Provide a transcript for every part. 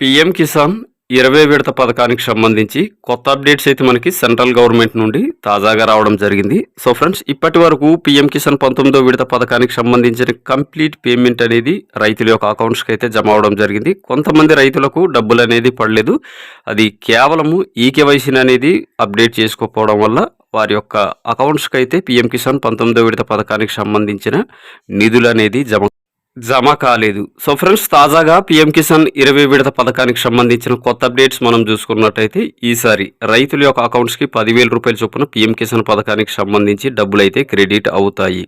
PM Kisan ఇరవై విడత పథకానికి సంబంధించి కొత్త అప్డేట్స్ అయితే మనకి సెంట్రల్ గవర్నమెంట్ నుండి తాజాగా రావడం జరిగింది. సో ఫ్రెండ్స్ ఇప్పటి వరకు పిఎం కిసాన్ పంతొమ్మిదో విడత పథకానికి సంబంధించిన కంప్లీట్ పేమెంట్ అనేది రైతుల యొక్క అకౌంట్స్కి అయితే జమ అవడం జరిగింది. కొంతమంది రైతులకు డబ్బులు అనేది పడలేదు. అది కేవలము ఈకేవైసీని అనేది అప్డేట్ చేసుకోకపోవడం వల్ల వారి యొక్క అకౌంట్స్కి అయితే పిఎం కిసాన్ పంతొమ్మిదో విడత పథకానికి సంబంధించిన నిధులు అనేది జమ జమ కాలేదు. సో ఫ్రెండ్స్ తాజాగా పిఎం కిసాన్ ఇరవై విడత పథకానికి సంబంధించిన కొత్త అప్డేట్స్ మనం చూసుకున్నట్టయితే ఈసారి రైతుల యొక్క అకౌంట్స్కి పదివేల రూపాయల చొప్పున పిఎం కిసాన్ పథకానికి సంబంధించి డబ్బులు అయితే క్రెడిట్ అవుతాయి.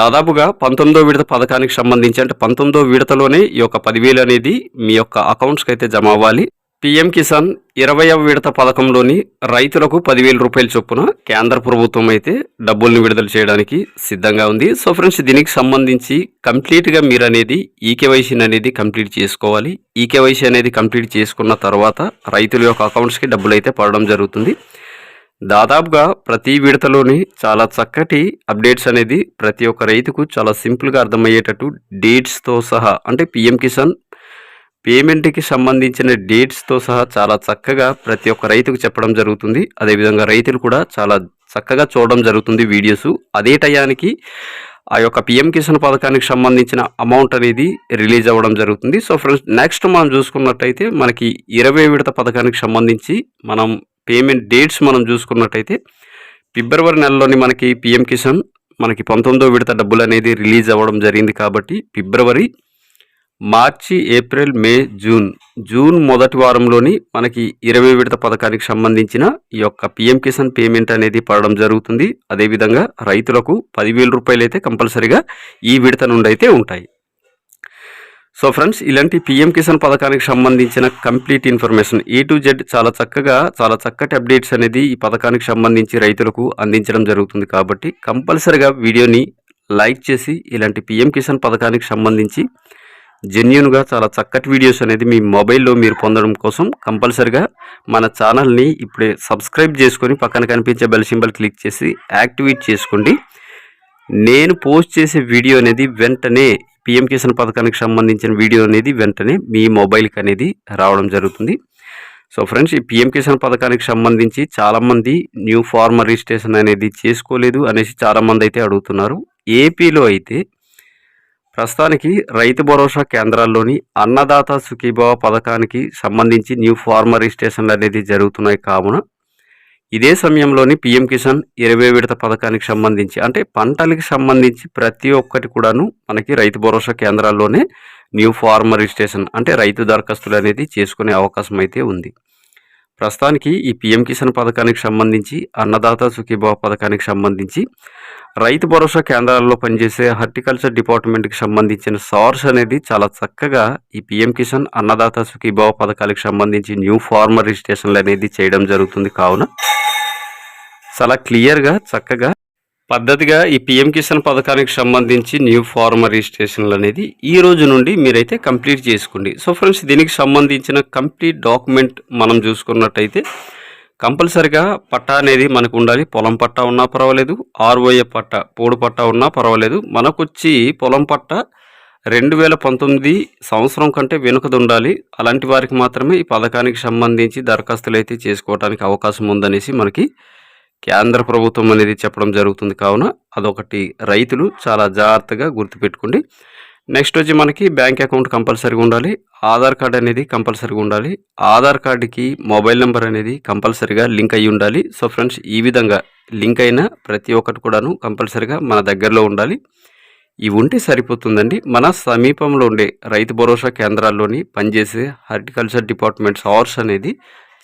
దాదాపుగా పంతొమ్మిదో విడత పథకానికి సంబంధించి అంటే పంతొమ్మిదో విడతలోనే ఈ యొక్క పదివేలు అనేది మీ యొక్క అకౌంట్స్కి అయితే జమ అవ్వాలి. పీఎం కిసాన్ ఇరవైవ విడత పథకంలోని రైతులకు పదివేల రూపాయల చొప్పున కేంద్ర ప్రభుత్వం అయితే డబ్బుల్ని విడుదల చేయడానికి సిద్ధంగా ఉంది. సో ఫ్రెండ్స్ దీనికి సంబంధించి కంప్లీట్గా మీరు అనేది ఈకేవైసీని అనేది కంప్లీట్ చేసుకోవాలి. ఈకేవైసీ అనేది కంప్లీట్ చేసుకున్న తర్వాత రైతుల యొక్క అకౌంట్స్కి డబ్బులు అయితే పడడం జరుగుతుంది. దాదాపుగా ప్రతి విడతలోని చాలా చక్కటి అప్డేట్స్ అనేది ప్రతి ఒక్క రైతుకు చాలా సింపుల్గా అర్థమయ్యేటట్టు డేట్స్తో సహా అంటే పిఎం కిసాన్ పేమెంట్కి సంబంధించిన డేట్స్తో సహా చాలా చక్కగా ప్రతి ఒక్క రైతుకు చెప్పడం జరుగుతుంది. అదేవిధంగా రైతులు కూడా చాలా చక్కగా చూడడం జరుగుతుంది వీడియోస్. అదే టయానికి ఆ యొక్క పిఎం కిసాన్ పథకానికి సంబంధించిన అమౌంట్ అనేది రిలీజ్ అవ్వడం జరుగుతుంది. సో ఫ్రెండ్స్ నెక్స్ట్ మనం చూసుకున్నట్టయితే మనకి ఇరవై విడత పథకానికి సంబంధించి మనం పేమెంట్ డేట్స్ మనం చూసుకున్నట్టయితే ఫిబ్రవరి నెలలోని మనకి పిఎం కిసాన్ మనకి పంతొమ్మిదో విడత డబ్బులు అనేది రిలీజ్ అవ్వడం జరిగింది కాబట్టి February March April May June. June మొదటి వారంలోని మనకి ఇరవై విడత పథకానికి సంబంధించిన ఈ యొక్క పిఎం కిసాన్ పేమెంట్ అనేది పడడం జరుగుతుంది. అదేవిధంగా రైతులకు పదివేల రూపాయలు అయితే కంపల్సరిగా ఈ విడత నుండి అయితే ఉంటాయి. సో ఫ్రెండ్స్ ఇలాంటి పిఎం కిసాన్ పథకానికి సంబంధించిన complete information A to Z చాలా చక్కగా చాలా చక్కటి అప్డేట్స్ అనేది ఈ పథకానికి సంబంధించి రైతులకు అందించడం జరుగుతుంది కాబట్టి కంపల్సరిగా వీడియోని లైక్ చేసి ఇలాంటి పిఎం కిసాన్ పథకానికి సంబంధించి జెన్యున్గా చాలా చక్కటి వీడియోస్ అనేది మీ మొబైల్లో మీరు పొందడం కోసం కంపల్సరిగా మన ఛానల్ని ఇప్పుడే సబ్స్క్రైబ్ చేసుకొని పక్కన కనిపించే బెల్ సింబల్ క్లిక్ చేసి యాక్టివేట్ చేసుకోండి. నేను పోస్ట్ చేసే వీడియో అనేది వెంటనే పిఎం కిసాన్ పథకానికి సంబంధించిన వీడియో అనేది వెంటనే మీ మొబైల్కి అనేది రావడం జరుగుతుంది. సో ఫ్రెండ్స్ ఈ పిఎం కిసాన్ పథకానికి సంబంధించి చాలామంది న్యూ ఫార్మర్ రిజిస్ట్రేషన్ అనేది చేసుకోలేదు అనేసి చాలామంది అయితే అడుగుతున్నారు. ఏపీలో అయితే ప్రస్తుతానికి రైతు భరోసా కేంద్రాల్లోని అన్నదాత సుఖీభావ పథకానికి సంబంధించి న్యూ ఫార్మర్ రిజిస్ట్రేషన్లు అనేది జరుగుతున్నాయి కావున ఇదే సమయంలోని పిఎం కిసాన్ ఇరవై విడత పథకానికి సంబంధించి అంటే పంటలకి సంబంధించి ప్రతి ఒక్కటి కూడాను మనకి Rythu Bharosa కేంద్రాల్లోనే new farmer registration అంటే రైతు దరఖాస్తులు అనేది చేసుకునే అవకాశం అయితే ఉంది. ప్రస్తుతానికి ఈ పిఎం కిసాన్ పథకానికి సంబంధించి అన్నదాత సుఖీభావ పథకానికి సంబంధించి రైతు భరోసా కేంద్రాల్లో పనిచేసే హార్టికల్చర్ డిపార్ట్మెంట్కి సంబంధించిన సోర్స్ అనేది చాలా చక్కగా ఈ పిఎం కిసాన్ అన్నదాత సుఖీభావ పథకాలకు సంబంధించి న్యూ ఫార్మర్ రిజిస్ట్రేషన్లు అనేది చేయడం జరుగుతుంది కావున చాలా క్లియర్గా చక్కగా పద్ధతిగా ఈ పిఎం కిసాన్ పథకానికి సంబంధించి న్యూ ఫార్మర్ రిజిస్ట్రేషన్లు అనేది ఈ రోజు నుండి మీరైతే కంప్లీట్ చేసుకోండి. సో ఫ్రెండ్స్ దీనికి సంబంధించిన కంప్లీట్ డాక్యుమెంట్ మనం చూసుకున్నట్టయితే కంపల్సరిగా పట్టా అనేది మనకు ఉండాలి. పొలం పట్టా ఉన్నా పర్వాలేదు. ఆర్ఓఏ పట్టా పోడు పట్టా ఉన్నా పర్వాలేదు. మనకు వచ్చి పొలం పట్టా రెండు వేల పంతొమ్మిది సంవత్సరం కంటే వెనుకది ఉండాలి అలాంటి వారికి మాత్రమే ఈ పథకానికి సంబంధించి దరఖాస్తులు అయితే చేసుకోవడానికి అవకాశం ఉందనేసి మనకి కేంద్ర ప్రభుత్వం అనేది చెప్పడం జరుగుతుంది. కావున అదొకటి రైతులు చాలా జాగ్రత్తగా గుర్తుపెట్టుకోండి. నెక్స్ట్ వచ్చి మనకి బ్యాంక్ అకౌంట్ కంపల్సరీగా ఉండాలి. ఆధార్ కార్డ్ అనేది కంపల్సరీగా ఉండాలి. ఆధార్ కార్డుకి మొబైల్ నెంబర్ అనేది కంపల్సరీగా లింక్ అయ్యి ఉండాలి. సో ఫ్రెండ్స్ ఈ విధంగా లింక్ అయిన ప్రతి ఒక్కటి కూడాను కంపల్సరీగా మన దగ్గరలో ఉండాలి. ఇవి ఉంటే సరిపోతుందండి. మన సమీపంలో ఉండే రైతు భరోసా కేంద్రాల్లోని పనిచేసే హార్టికల్చర్ డిపార్ట్మెంట్ అవర్స్ అనేది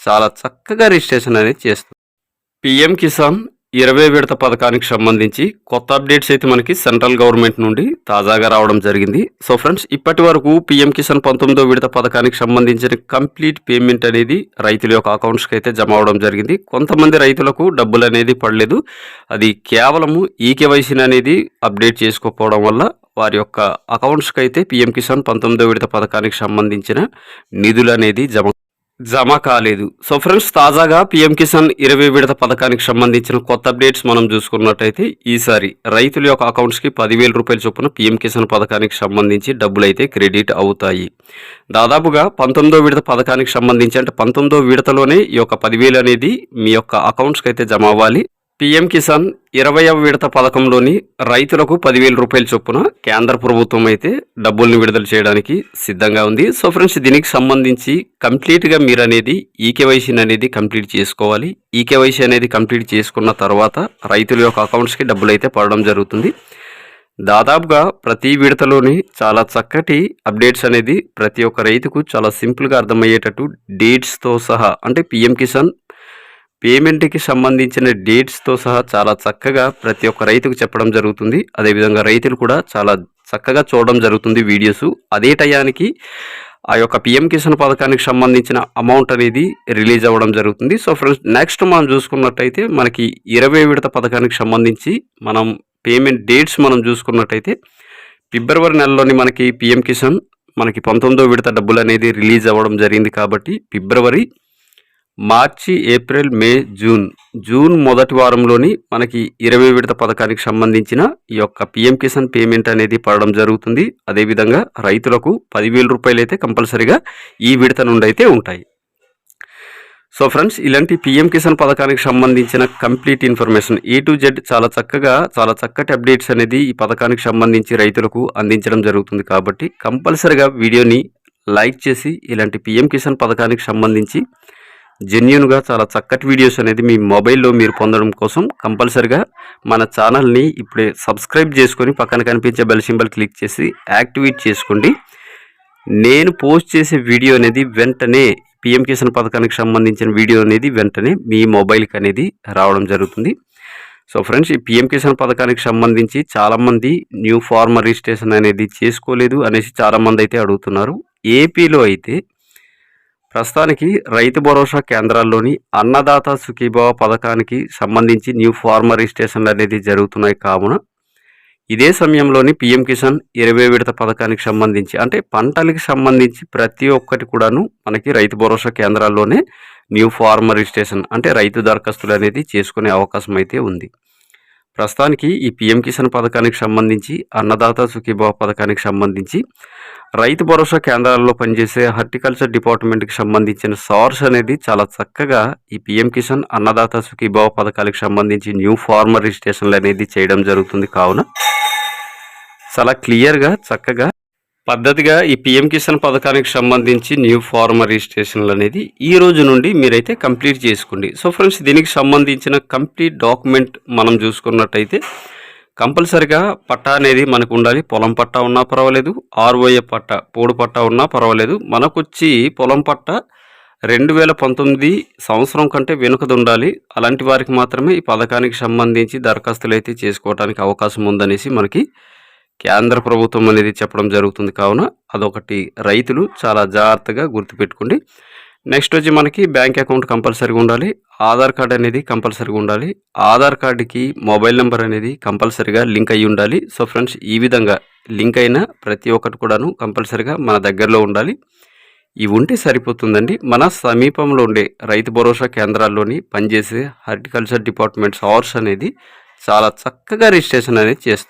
చాలా చక్కగా రిజిస్ట్రేషన్ అనేది చేస్తుంది. పిఎం కిసాన్ ఇరవై విడత పథకానికి సంబంధించి కొత్త అప్డేట్స్ అయితే మనకి సెంట్రల్ గవర్నమెంట్ నుండి తాజాగా రావడం జరిగింది. సో ఫ్రెండ్స్ ఇప్పటి వరకు పిఎం కిసాన్ పంతొమ్మిదో విడత పథకానికి సంబంధించిన కంప్లీట్ పేమెంట్ అనేది రైతుల యొక్క అకౌంట్స్కి అయితే జమ అవడం జరిగింది. కొంతమంది రైతులకు డబ్బులు అనేది పడలేదు. అది కేవలము ఈకేవైసీని అనేది అప్డేట్ చేసుకోకపోవడం వల్ల వారి యొక్క అకౌంట్స్కి అయితే పిఎం కిసాన్ పంతొమ్మిదో విడత పథకానికి సంబంధించిన నిధులు అనేది జమ జమ కాలేదు. సో ఫ్రెండ్స్ తాజాగా పిఎం కిసాన్ ఇరవై విడత పథకానికి సంబంధించిన కొత్త అప్డేట్స్ మనం చూసుకున్నట్టయితే ఈసారి రైతుల యొక్క అకౌంట్స్కి పదివేల రూపాయల చొప్పున పిఎం కిసాన్ పథకానికి సంబంధించి డబ్బులు అయితే క్రెడిట్ అవుతాయి. దాదాపుగా పంతొమ్మిదో విడత పథకానికి సంబంధించి అంటే పంతొమ్మిదో విడతలోనే ఈ యొక్క పదివేలు అనేది మీ యొక్క అకౌంట్స్కి అయితే జమ అవ్వాలి. పీఎం కిసాన్ ఇరవైవ విడత పథకంలోని రైతులకు పదివేల రూపాయల చొప్పున కేంద్ర ప్రభుత్వం అయితే డబ్బుల్ని విడుదల చేయడానికి సిద్ధంగా ఉంది. సో ఫ్రెండ్స్ దీనికి సంబంధించి కంప్లీట్గా మీరు అనేది ఈకేవైసీని అనేది కంప్లీట్ చేసుకోవాలి. ఈకేవైసీ అనేది కంప్లీట్ చేసుకున్న తర్వాత రైతుల యొక్క అకౌంట్స్కి డబ్బులు అయితే పడడం జరుగుతుంది. దాదాపుగా ప్రతి విడతలోని చాలా చక్కటి అప్డేట్స్ అనేది ప్రతి ఒక్క రైతుకు చాలా సింపుల్గా అర్థమయ్యేటట్టు డేట్స్తో సహా అంటే పిఎం కిసాన్ పేమెంట్కి సంబంధించిన డేట్స్తో సహా చాలా చక్కగా ప్రతి ఒక్క రైతుకు చెప్పడం జరుగుతుంది. అదేవిధంగా రైతులు కూడా చాలా చక్కగా చూడడం జరుగుతుంది వీడియోస్. అదే టయానికి ఆ యొక్క పిఎం కిసాన్ పథకానికి సంబంధించిన అమౌంట్ అనేది రిలీజ్ అవ్వడం జరుగుతుంది. సో ఫ్రెండ్స్ నెక్స్ట్ మనం చూసుకున్నట్టయితే మనకి ఇరవై విడత పథకానికి సంబంధించి మనం పేమెంట్ డేట్స్ మనం చూసుకున్నట్టయితే ఫిబ్రవరి నెలలోని మనకి పిఎం కిసాన్ మనకి పంతొమ్మిదో విడత డబ్బులు అనేది రిలీజ్ అవ్వడం జరిగింది కాబట్టి February March April May June. June మొదటి వారంలోని మనకి ఇరవై విడత పథకానికి సంబంధించిన ఈ యొక్క పిఎం కిసాన్ పేమెంట్ అనేది పడడం జరుగుతుంది. అదేవిధంగా రైతులకు పదివేల రూపాయలు అయితే కంపల్సరిగా ఈ విడత నుండి అయితే ఉంటాయి. సో ఫ్రెండ్స్ ఇలాంటి పిఎం కిసాన్ పథకానికి సంబంధించిన complete information A to Z చాలా చక్కగా చాలా చక్కటి అప్డేట్స్ అనేది ఈ పథకానికి సంబంధించి రైతులకు అందించడం జరుగుతుంది కాబట్టి కంపల్సరిగా వీడియోని లైక్ చేసి ఇలాంటి పిఎం కిసాన్ పథకానికి సంబంధించి జెన్యున్గా చాలా చక్కటి వీడియోస్ అనేది మీ మొబైల్లో మీరు పొందడం కోసం కంపల్సరిగా మన ఛానల్ని ఇప్పుడే సబ్స్క్రైబ్ చేసుకొని పక్కన కనిపించే బెల్ సింబల్ క్లిక్ చేసి యాక్టివేట్ చేసుకోండి. నేను పోస్ట్ చేసే వీడియో అనేది వెంటనే పిఎం కిసాన్ పథకానికి సంబంధించిన వీడియో అనేది వెంటనే మీ మొబైల్కి అనేది రావడం జరుగుతుంది. సో ఫ్రెండ్స్ ఈ పిఎం కిసాన్ పథకానికి సంబంధించి చాలామంది న్యూ ఫార్మర్ రిజిస్ట్రేషన్ అనేది చేసుకోలేదు అనేసి చాలామంది అయితే అడుగుతున్నారు. ఏపీలో అయితే ప్రస్తుతానికి రైతు భరోసా కేంద్రాల్లోని అన్నదాత సుఖీభావ పథకానికి సంబంధించి న్యూ ఫార్మర్ రిజిస్ట్రేషన్లు అనేది జరుగుతున్నాయి కావున ఇదే సమయంలోని పిఎం కిసాన్ ఇరవై విడత పథకానికి సంబంధించి అంటే పంటలకి సంబంధించి ప్రతి ఒక్కటి కూడాను మనకి Rythu Bharosa కేంద్రాల్లోనే new farmer registration అంటే రైతు దరఖాస్తులు అనేది చేసుకునే అవకాశం అయితే ఉంది. ప్రస్తుతానికి ఈ పిఎం కిసాన్ పథకానికి సంబంధించి అన్నదాత సుఖీభావ పథకానికి సంబంధించి రైతు భరోసా కేంద్రాల్లో పనిచేసే హార్టికల్చర్ డిపార్ట్మెంట్కి సంబంధించిన సోర్స్ అనేది చాలా చక్కగా ఈ పిఎం కిసాన్ అన్నదాత సుఖీభావ పథకాలకు సంబంధించి న్యూ ఫార్మర్ రిజిస్ట్రేషన్లు అనేది చేయడం జరుగుతుంది. కావున చాలా క్లియర్గా చక్కగా పద్ధతిగా ఈ పిఎం కిసాన్ పథకానికి సంబంధించి న్యూ ఫార్మర్ రిజిస్ట్రేషన్లు అనేది ఈ రోజు నుండి మీరైతే కంప్లీట్ చేసుకోండి. సో ఫ్రెండ్స్ దీనికి సంబంధించిన కంప్లీట్ డాక్యుమెంట్ మనం చూసుకున్నట్టయితే కంపల్సరిగా పట్టా అనేది మనకు ఉండాలి. పొలం పట్టా ఉన్నా పర్వాలేదు. ఆర్ఓఏ పట్టా పోడు పట్టా ఉన్నా పర్వాలేదు. మనకొచ్చి పొలం పట్టా రెండు వేల పంతొమ్మిది సంవత్సరం కంటే వెనుకది ఉండాలి. అలాంటి వారికి మాత్రమే ఈ పథకానికి సంబంధించి దరఖాస్తులు అయితే చేసుకోవడానికి అవకాశం ఉందనేసి మనకి కేంద్ర ప్రభుత్వం అనేది చెప్పడం జరుగుతుంది. కావున అదొకటి రైతులు చాలా జాగ్రత్తగా గుర్తుపెట్టుకోండి. నెక్స్ట్ వచ్చి మనకి బ్యాంక్ అకౌంట్ కంపల్సరీగా ఉండాలి. ఆధార్ కార్డ్ అనేది కంపల్సరీగా ఉండాలి. ఆధార్ కార్డుకి మొబైల్ నెంబర్ అనేది కంపల్సరీగా లింక్ అయ్యి ఉండాలి. సో ఫ్రెండ్స్ ఈ విధంగా లింక్ అయిన ప్రతి ఒక్కటి కూడాను కంపల్సరీగా మన దగ్గరలో ఉండాలి. ఇవి ఉంటే సరిపోతుందండి. మన సమీపంలో ఉండే రైతు భరోసా కేంద్రాల్లోని పనిచేసే హార్టికల్చర్ డిపార్ట్మెంట్స్ అవర్స్ అనేది చాలా చక్కగా రిజిస్ట్రేషన్ అనేది చేస్తుంది